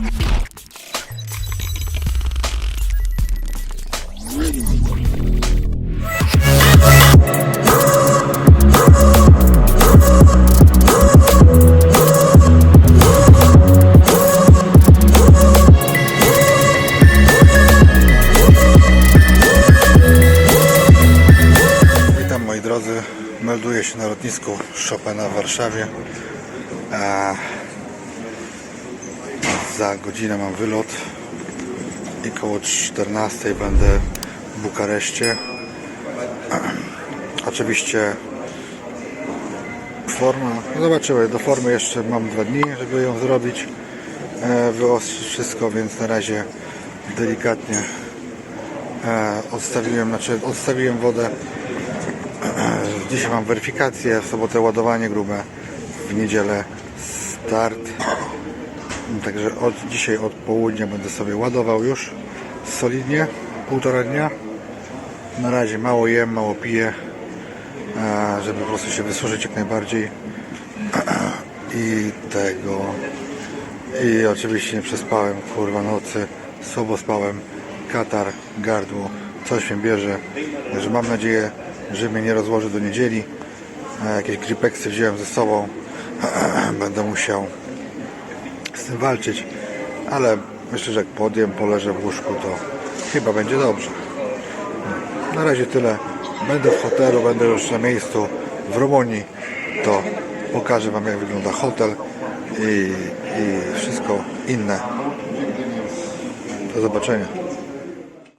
Witam moi drodzy, melduję się na lotnisku Chopina w Warszawie. A za godzinę mam wylot i koło 14 będę w Bukareszcie. Oczywiście forma, no zobaczymy, do formy jeszcze mam dwa dni, żeby ją zrobić, e, wyostrzyć wszystko, więc na razie delikatnie e, odstawiłem, znaczy odstawiłem wodę Dzisiaj mam weryfikację, w sobotę ładowanie grube, w niedzielę start. Także od dzisiaj od południa będę sobie ładował już solidnie, półtora dnia. Na razie mało jem, mało piję, a, żeby po prostu się wysuszyć jak najbardziej. I tego. I oczywiście nie przespałem, kurwa nocy, słabo spałem, katar, gardło, coś mnie bierze. Także mam nadzieję, że mnie nie rozłoży do niedzieli. A Jakieś gripeksy wziąłem ze sobą. Będę musiał z tym walczyć. Ale myślę, że jak podjem, poleżę w łóżku, to chyba będzie dobrze. Na razie tyle. Będę w hotelu, będę już na miejscu w Rumunii. To pokażę Wam jak wygląda hotel i, i wszystko inne. Do zobaczenia.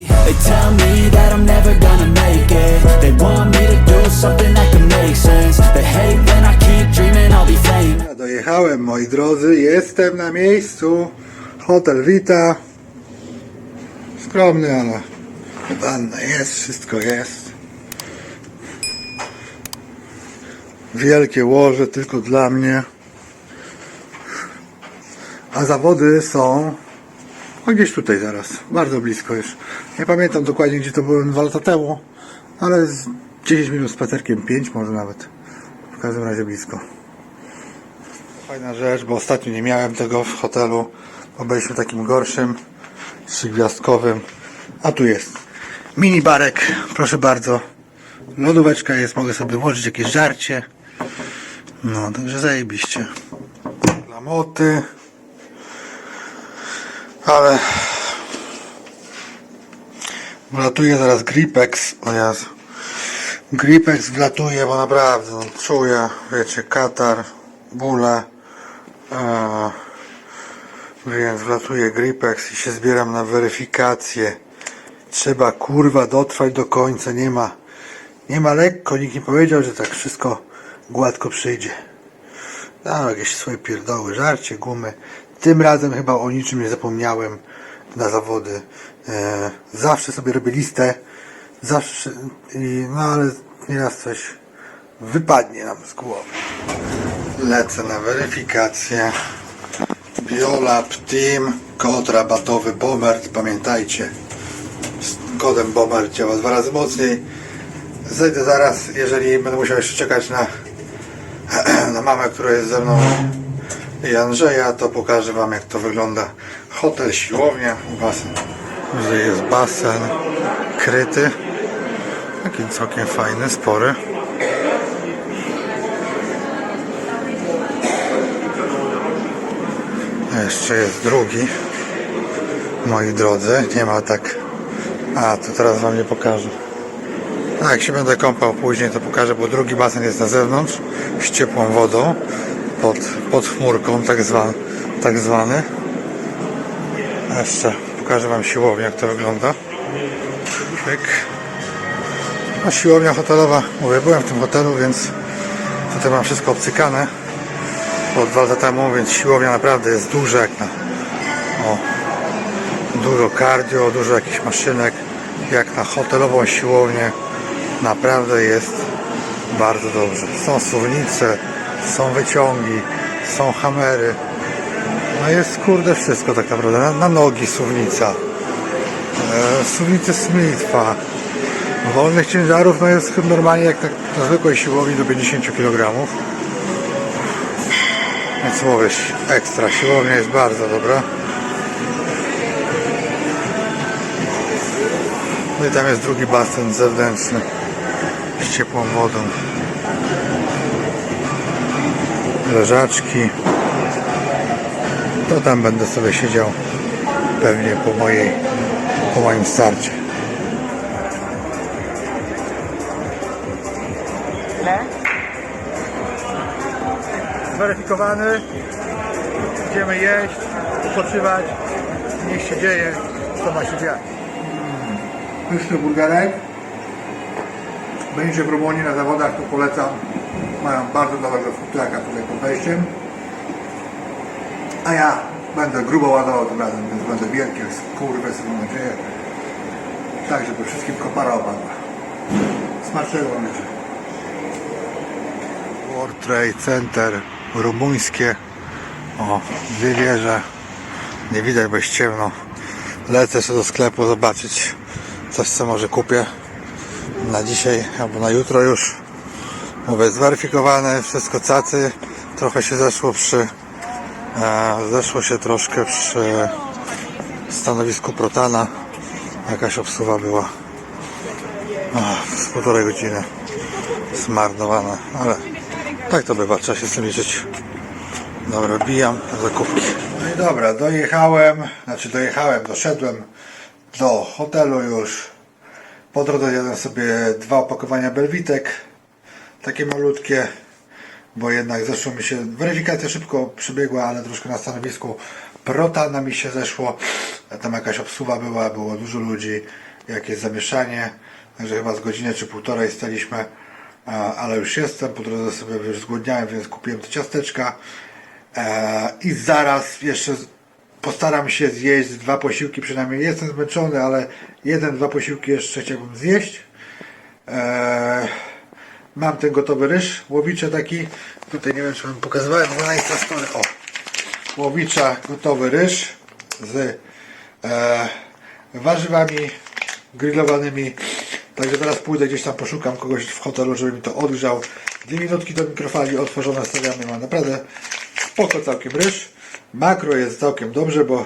They tell me that I'm never gonna make it They want me to do something that can make sense They hate when I Ja Dojechałem moi drodzy, jestem na miejscu. Hotel Vita. Skromny, ale wanna jest, wszystko jest. Wielkie łoże tylko dla mnie. A zawody są o gdzieś tutaj zaraz, bardzo blisko już. Nie pamiętam dokładnie gdzie to byłem dwa lata temu, ale z 10 minut spacerkiem, 5 może nawet. Każdym razie blisko. Fajna rzecz, bo ostatnio nie miałem tego w hotelu, bo byliśmy takim gorszym, trzygwiazdkowym. A tu jest mini barek, proszę bardzo. Lodóweczka jest, mogę sobie włożyć jakieś żarcie. No, także zajebiście. Lamoty. Ale wlatuje zaraz Gripex. O Jezu. Gripex wlatuje, bo naprawdę no, czuję, wiecie, katar, bóle. E, więc wlatuje Gripex i się zbieram na weryfikację. Trzeba kurwa dotrwać do końca, nie ma nie ma lekko, nikt nie powiedział, że tak wszystko gładko przyjdzie. Dałem jakieś swoje pierdoły, żarcie, gumy. Tym razem chyba o niczym nie zapomniałem na zawody. E, zawsze sobie robię listę, zawsze, no ale nieraz coś wypadnie nam z głowy. Lecę na weryfikację. Biolab Team, kod rabatowy Bomert, pamiętajcie. Z kodem Bomert działa dwa razy mocniej. Zejdę zaraz, jeżeli będę musiał jeszcze czekać na, na mamę, która jest ze mną i Andrzeja, to pokażę Wam jak to wygląda. Hotel, siłownia, basen. Tutaj jest basen kryty. Taki całkiem fajny, spory. Jeszcze jest drugi. Moi drodzy, nie ma tak. A, to teraz Wam nie pokażę. A jak się będę kąpał później, to pokażę, bo drugi basen jest na zewnątrz z ciepłą wodą pod, pod chmurką, tak, zwa, tak zwany. A jeszcze pokażę Wam siłownię, jak to wygląda. Pyk. Siłownia hotelowa, mówię, byłem w tym hotelu, więc tutaj mam wszystko obcykane od dwa lata temu, więc siłownia naprawdę jest duża jak na o, dużo cardio, dużo jakichś maszynek jak na hotelową siłownię naprawdę jest bardzo dobrze. Są suwnice, są wyciągi, są hamery. No jest kurde wszystko tak naprawdę. Na, na nogi suwnica. E, suwnice Smitha. Wolnych ciężarów no jest normalnie jak na, na zwykłej siłowni do 50 kg. Więc mówisz, ekstra. Siłownia jest bardzo dobra. No i tam jest drugi basen zewnętrzny z ciepłą wodą. Leżaczki. To tam będę sobie siedział pewnie po mojej, po moim starcie. Zweryfikowany. Idziemy jeść, odpoczywać. Niech się dzieje, co ma się dziać. Pyszny burgerek. Będzie w Rumunii na zawodach, to polecam. Mają bardzo dobrego futraka tutaj pod wejściem. A ja będę grubo ładował tym razem, więc będę wielkie kurwy, mam nadzieję. Tak, żeby wszystkim kopara opadła. Smacznego wam życzę. World Trade Center rumuńskie. O, dwie wieże. Nie widać, bo jest ciemno. Lecę sobie do sklepu zobaczyć coś, co może kupię na dzisiaj albo na jutro już. Mówię, zweryfikowane, wszystko cacy. Trochę się zeszło przy e, zeszło się troszkę przy stanowisku Protana. Jakaś obsuwa była Ach, z półtorej godziny zmarnowana, ale tak to bywa, trzeba się z tym liczyć. Dobra, bijam zakupki. No i dobra, dojechałem, znaczy dojechałem, doszedłem do hotelu już. Po drodze jadłem sobie dwa opakowania belwitek, takie malutkie, bo jednak zeszło mi się, weryfikacja szybko przebiegła, ale troszkę na stanowisku protana mi się zeszło, tam jakaś obsuwa była, było dużo ludzi, jakieś zamieszanie, także chyba z godziny czy półtorej staliśmy, ale już jestem, po drodze sobie już zgłodniałem, więc kupiłem te ciasteczka e, i zaraz jeszcze postaram się zjeść dwa posiłki przynajmniej, jestem zmęczony, ale jeden, dwa posiłki jeszcze chciałbym zjeść. Eee, mam ten gotowy ryż, łowicze taki. Tutaj nie wiem, czy wam pokazywałem, bo na Story. O, łowicza, gotowy ryż z e, warzywami grillowanymi. Także teraz pójdę gdzieś tam, poszukam kogoś w hotelu, żeby mi to odgrzał. Dwie minutki do mikrofali otworzone stawiamy. Mam naprawdę spoko całkiem ryż. Makro jest całkiem dobrze, bo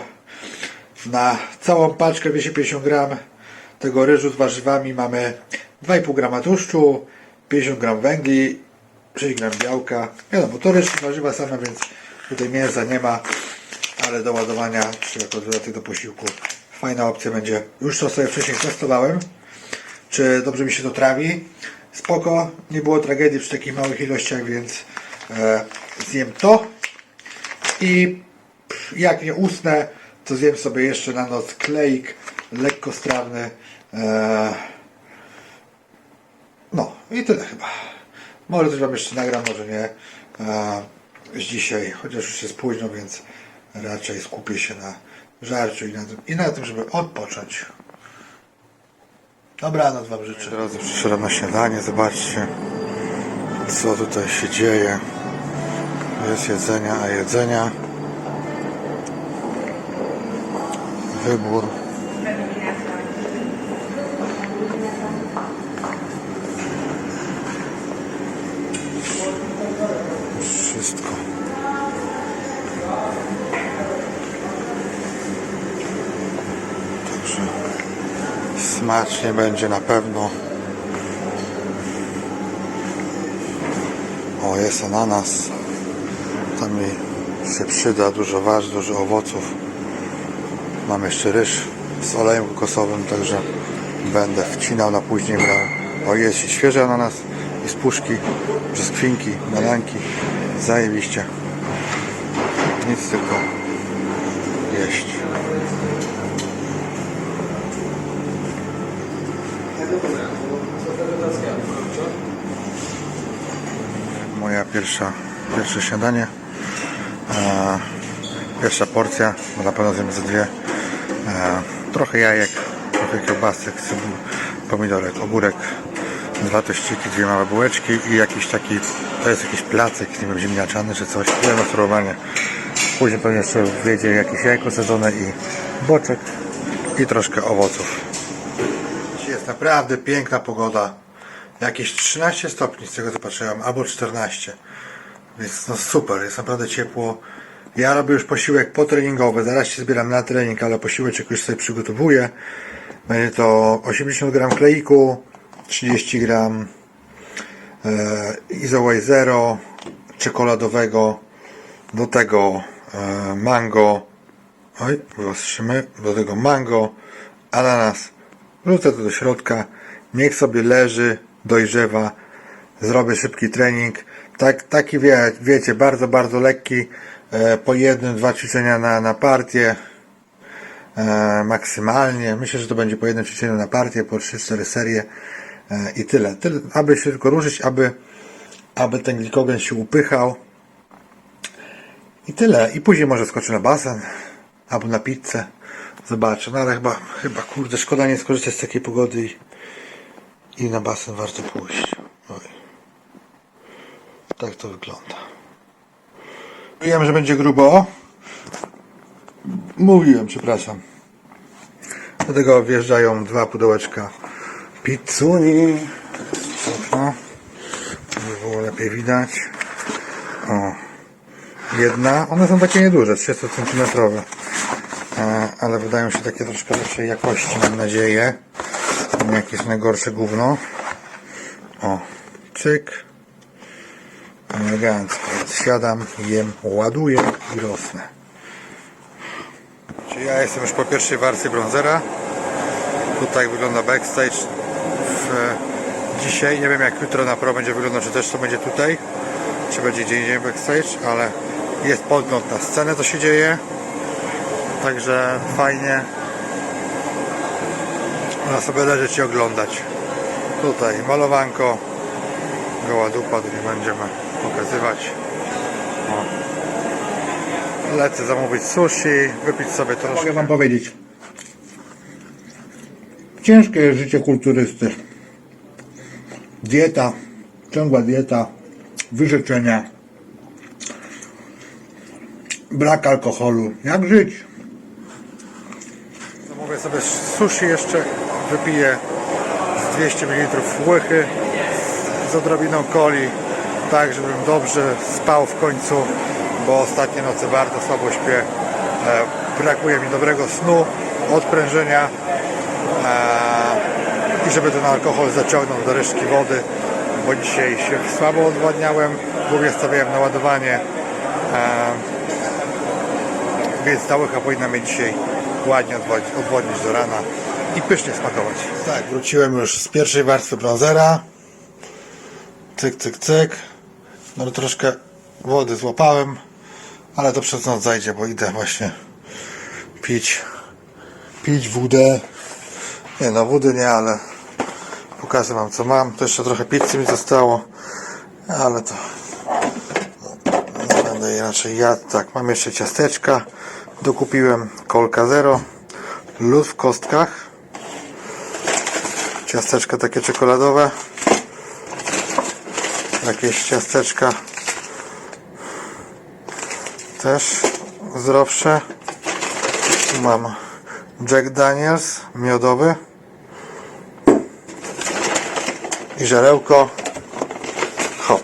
na całą paczkę 250 gram tego ryżu z warzywami mamy 2,5 grama tłuszczu, 50 gram węgli, 6 gram białka. Wiadomo, to ryż warzywa same, więc tutaj mięsa nie ma, ale do ładowania, czy jako dodatek do posiłku, fajna opcja będzie. Już to sobie wcześniej testowałem, czy dobrze mi się to trawi. Spoko, nie było tragedii przy takich małych ilościach, więc e, zjem to. I jak nie usnę, to zjem sobie jeszcze na noc kleik lekkostrawny. Eee, no i tyle chyba. Może coś Wam jeszcze nagram, może nie. Eee, z dzisiaj, chociaż już jest późno, więc raczej skupię się na żarciu i na tym, i na tym żeby odpocząć. Dobranoc Wam życzę. Teraz przyszedłem na śniadanie, zobaczcie co tutaj się dzieje. Jest jedzenia, a jedzenia. Wybór. Smacznie będzie na pewno. O, jest ananas. To mi się przyda, dużo warzyw, dużo owoców. Mam jeszcze ryż z olejem kokosowym, także będę wcinał na później brał. O, jest i świeży ananas i z puszki, brzoskwinki, bananki. Zajebiście. Nic tylko jeść. Moja pierwsza, pierwsze śniadanie. Pierwsza porcja, bo na pewno zjemy ze dwie. Trochę jajek, trochę kiełbasek, pomidorek, ogórek, dwa tościki, dwie małe bułeczki i jakiś taki, to jest jakiś placek, nie wiem, ziemniaczany czy coś, tyle na surowanie. Później pewnie jeszcze wjedzie jakieś jajko sadzone i boczek i troszkę owoców. Naprawdę piękna pogoda. Jakieś 13 stopni z tego co patrzyłem, albo 14. Więc no super, jest naprawdę ciepło. Ja robię już posiłek potreningowy, zaraz się zbieram na trening, ale posiłeczek już sobie przygotowuję. Będzie to 80 gram kleiku, 30 gram e, Izoway Zero czekoladowego, do tego e, mango, oj, wyostrzymy, do tego mango, ananas, wrzucę to do środka, niech sobie leży, dojrzewa, zrobię szybki trening, tak, taki wie, wiecie, bardzo, bardzo lekki, e, po jednym, dwa ćwiczenia na, na partię, e, maksymalnie. Myślę, że to będzie po jednym ćwiczeniu na partię, po 3-4 serie e, i tyle. tyle. Aby się tylko ruszyć, aby, aby ten glikogen się upychał. I tyle. I później może skoczę na basen albo na pizzę. Zobaczę. No ale chyba, chyba kurde, szkoda nie skorzystać z takiej pogody i, i na basen warto pójść. Oj. Tak to wygląda. Wiem, że będzie grubo. Mówiłem, przepraszam. Do tego wjeżdżają dwa pudełeczka pizzuni. Okno. Żeby było lepiej widać. O. Jedna. One są takie nieduże, 30 cm. E, ale wydają się takie troszkę lepszej jakości, mam nadzieję. Nie jakieś najgorsze gówno. O. Cyk. Elegancko. Siadam, jem, ładuję i rosnę. Czyli ja jestem już po pierwszej warstwie bronzera. Tutaj wygląda backstage. W, dzisiaj, nie wiem jak jutro na pro będzie wyglądał, czy też to będzie tutaj, czy będzie gdzie indziej backstage, ale jest podgląd na scenę, co się dzieje. Także fajnie. Można sobie leżeć i oglądać. Tutaj malowanko. Goła dupa, tu nie będziemy pokazywać. O. Lecę zamówić sushi, wypić sobie troszkę. Mogę wam powiedzieć. Ciężkie jest życie kulturysty. Dieta, ciągła dieta, wyrzeczenia, brak alkoholu. Jak żyć? Sobie sushi jeszcze, wypiję z 200 ml łychy z odrobiną coli, tak żebym dobrze spał w końcu, bo ostatnie noce bardzo słabo śpię. E, brakuje mi dobrego snu, odprężenia e, i żeby ten alkohol zaciągnął do resztki wody, bo dzisiaj się słabo odwadniałem, głównie stawiałem na ładowanie. E, więc ta łycha powinna mnie dzisiaj ładnie odwodnić, do rana i pysznie smakować. Tak, wróciłem już z pierwszej warstwy bronzera. Cyk, cyk, cyk. No troszkę wody złapałem, ale to przez noc zajdzie, bo idę właśnie pić, pić wódę. Nie no, wody nie, ale pokażę wam co mam. To jeszcze trochę pizzy mi zostało, ale to nie będę jej raczej jadł. Tak, mam jeszcze ciasteczka. Dokupiłem kolka zero. Lód w kostkach. Ciasteczka takie czekoladowe. Jakieś ciasteczka też zdrowsze. Mam Jack Daniels miodowy. I żarełko. Hop.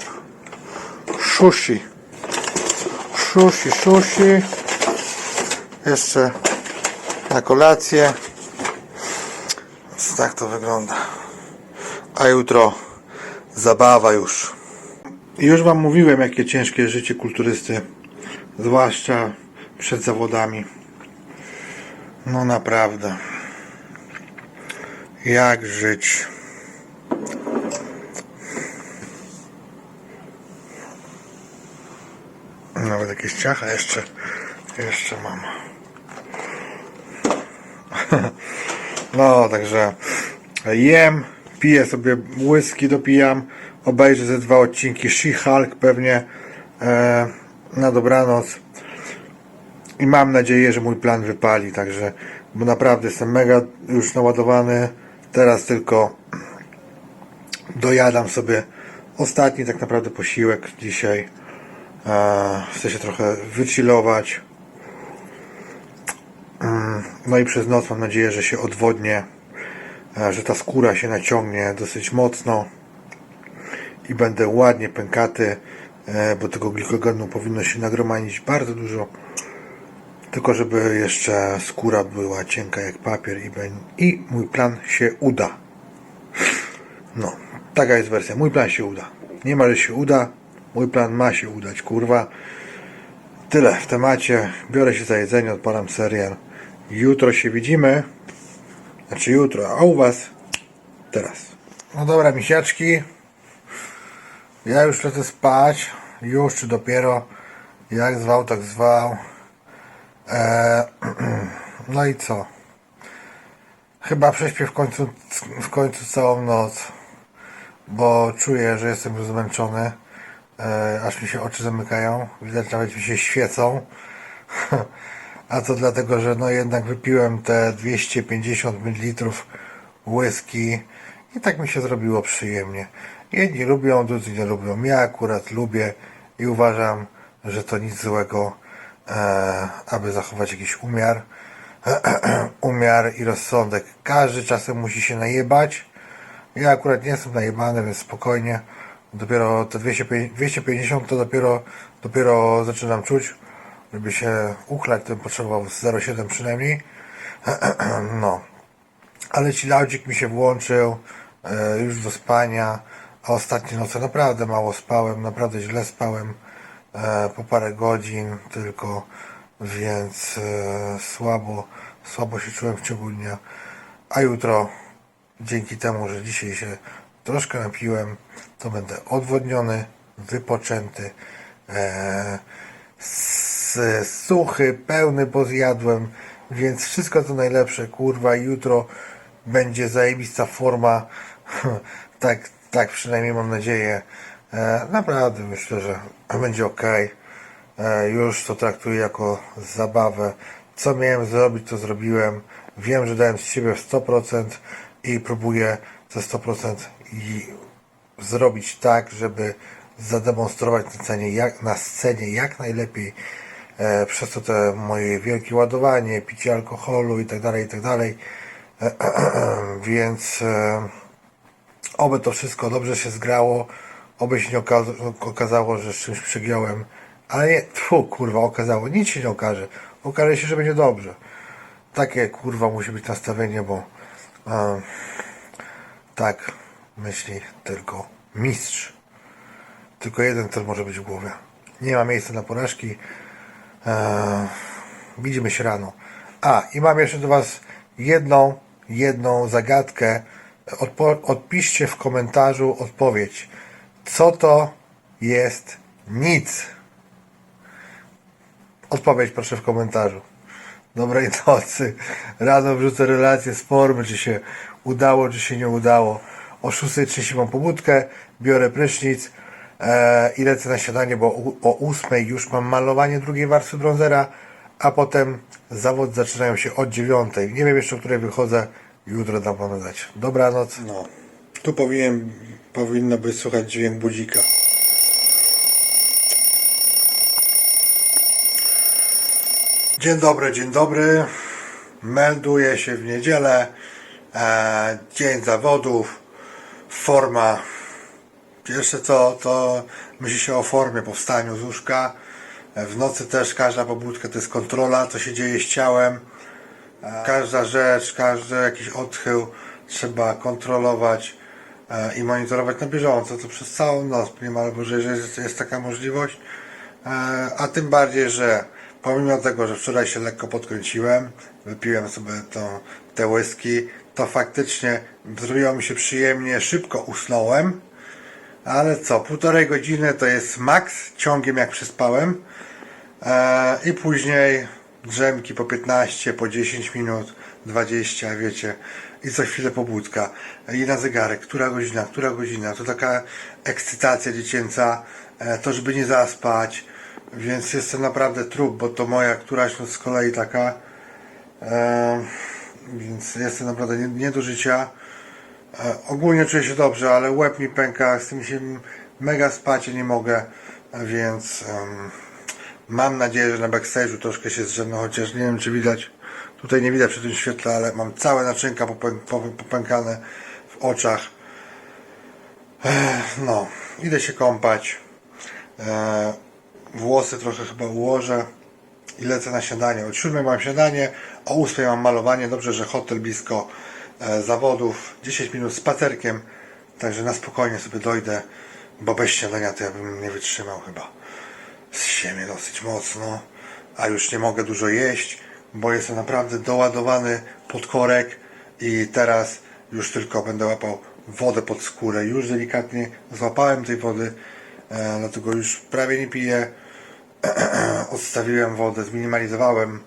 Sushi. Sushi, sushi. Jeszcze na kolację. Tak to wygląda. A jutro zabawa już. Już Wam mówiłem, jakie ciężkie życie kulturysty, zwłaszcza przed zawodami. No naprawdę. Jak żyć? Nawet jakieś ciacha jeszcze, jeszcze mam. No, także jem, piję sobie whisky, dopijam, obejrzę ze dwa odcinki She-Hulk pewnie e, na dobranoc. I mam nadzieję, że mój plan wypali, także bo naprawdę jestem mega już naładowany, teraz tylko dojadam sobie ostatni tak naprawdę posiłek dzisiaj, e, chcę się trochę wychillować, no i przez noc mam nadzieję, że się odwodnie, e, że ta skóra się naciągnie dosyć mocno i będę ładnie pękaty, e, bo tego glikogenu powinno się nagromadzić bardzo dużo. Tylko żeby jeszcze skóra była cienka jak papier i, i mój plan się uda. No, taka jest wersja. Mój plan się uda. Nie ma, że się uda. Mój plan ma się udać, kurwa. Tyle w temacie. Biorę się za jedzenie, odpalam serial. Jutro się widzimy. Znaczy jutro, a u was teraz. No dobra, misiaczki. Ja już lecę spać. Już czy dopiero. Jak zwał, tak zwał. Eee, no i co? Chyba prześpię w końcu, w końcu całą noc. Bo czuję, że jestem już zmęczony. E, aż mi się oczy zamykają. Widać nawet mi się świecą. A to dlatego, że no jednak wypiłem te 250 ml whisky i tak mi się zrobiło przyjemnie. Jedni lubią, drudzy nie lubią. Ja akurat lubię i uważam, że to nic złego, e, aby zachować jakiś umiar. umiar i rozsądek. Każdy czasem musi się najebać. Ja akurat nie jestem najebany, więc spokojnie. Dopiero te 250 250 to dopiero, dopiero zaczynam czuć. Żeby się uchlać, to potrzebował z 0,7 przynajmniej. No. Ale ci laudzik mi się włączył e, już do spania. A ostatnie noce naprawdę mało spałem, naprawdę źle spałem. E, po parę godzin tylko, więc e, słabo, słabo się czułem w ciągu dnia. A jutro dzięki temu, że dzisiaj się troszkę napiłem, to będę odwodniony, wypoczęty, s- suchy, pełny, bo zjadłem, więc wszystko to najlepsze, kurwa, jutro będzie zajebista forma, tak, tak przynajmniej mam nadzieję. E, naprawdę myślę, że będzie ok. E, już to traktuję jako zabawę. Co miałem zrobić, to zrobiłem. Wiem, że dałem z siebie w 100% i próbuję te 100% i zrobić tak, żeby zademonstrować na scenie jak, na scenie jak najlepiej. E, przez to te moje wielkie ładowanie, picie alkoholu i tak dalej, i tak. E, więc e, oby to wszystko dobrze się zgrało, oby się nie oka- okazało, że z czymś przegiąłem, ale nie, tfu, kurwa, okazało, nic się nie okaże, okaże się, że będzie dobrze. Takie, kurwa, musi być nastawienie, bo tak myśli tylko mistrz. Tylko jeden cel może być w głowie. Nie ma miejsca na porażki. Eee, widzimy się rano. A, i mam jeszcze do Was jedną, jedną zagadkę. Odpo- odpiszcie w komentarzu odpowiedź. Co to jest nic? Odpowiedź proszę w komentarzu. Dobrej nocy. Rano wrzucę relację z formy, czy się udało, czy się nie udało. O 6.30 mam pobudkę, biorę prysznic e, i lecę na śniadanie, bo u- o 8.00 już mam malowanie drugiej warstwy bronzera, a potem zawody zaczynają się od 9.00. Nie wiem jeszcze, o której wychodzę. Jutro dam znać. Dobranoc. No, tu powinien, powinno być słychać dźwięk budzika. Dzień dobry, dzień dobry. Melduję się w niedzielę. E, dzień zawodów. Forma. Pierwsze co, to myśli się o formie po wstaniu z łóżka. W nocy też każda pobudka to jest kontrola, co się dzieje z ciałem. E, Każda rzecz, każdy jakiś odchył trzeba kontrolować e, i monitorować na bieżąco, to przez całą noc niemalże, że jest, jest taka możliwość. E, A tym bardziej, że pomimo tego, że wczoraj się lekko podkręciłem, wypiłem sobie te whisky, to faktycznie zrobiło mi się przyjemnie, szybko usnąłem. Ale co, półtorej godziny to jest maks, ciągiem jak przespałem. E, I później drzemki po 15, po 10 minut, 20, wiecie. I co chwilę pobudka. I na zegarek, która godzina, która godzina. To taka ekscytacja dziecięca, e, to żeby nie zaspać. Więc jestem naprawdę trup, bo to moja któraś noc z kolei taka. E, więc jestem naprawdę nie, nie do życia. E, ogólnie czuję się dobrze, ale łeb mi pęka, z tym się mega spać nie mogę, e, więc em, mam nadzieję, że na backstage'u troszkę się zrzemnę, chociaż nie wiem czy widać, tutaj nie widać przy tym świetle, ale mam całe naczynka popę- popę- popękane w oczach. Ech, no, idę się kąpać, e, włosy trochę chyba ułożę, i lecę na śniadanie. Od 7 mam śniadanie, o 8 mam malowanie. Dobrze, że hotel blisko e, zawodów. 10 minut spacerkiem, także na spokojnie sobie dojdę, bo bez śniadania to ja bym nie wytrzymał chyba. Zsie mnie dosyć mocno, a już nie mogę dużo jeść, bo jestem naprawdę doładowany pod korek i teraz już tylko będę łapał wodę pod skórę. Już delikatnie złapałem tej wody, e, dlatego już prawie nie piję. Odstawiłem wodę, zminimalizowałem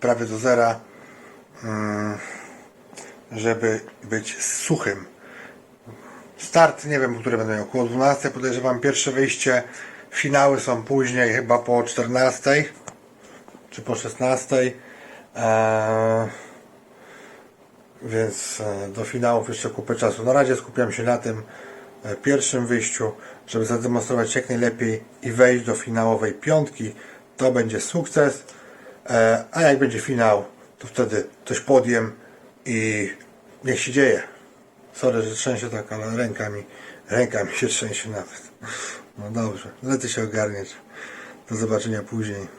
prawie do zera, mm, żeby być suchym. Start nie wiem, który będę miał. Około 12 podejrzewam pierwsze wyjście. Finały są później, chyba po 14 czy po 16. Eee, więc e, do finałów jeszcze kupę czasu. Na razie skupiam się na tym e, pierwszym wyjściu, żeby zademonstrować jak najlepiej i wejść do finałowej piątki. To będzie sukces. E, a jak będzie finał, to wtedy coś podjem i niech się dzieje. Sorry, że trzęsie tak, ale rękami, rękami się trzęsie nawet. No dobrze, lecę się ogarniać. Do zobaczenia później.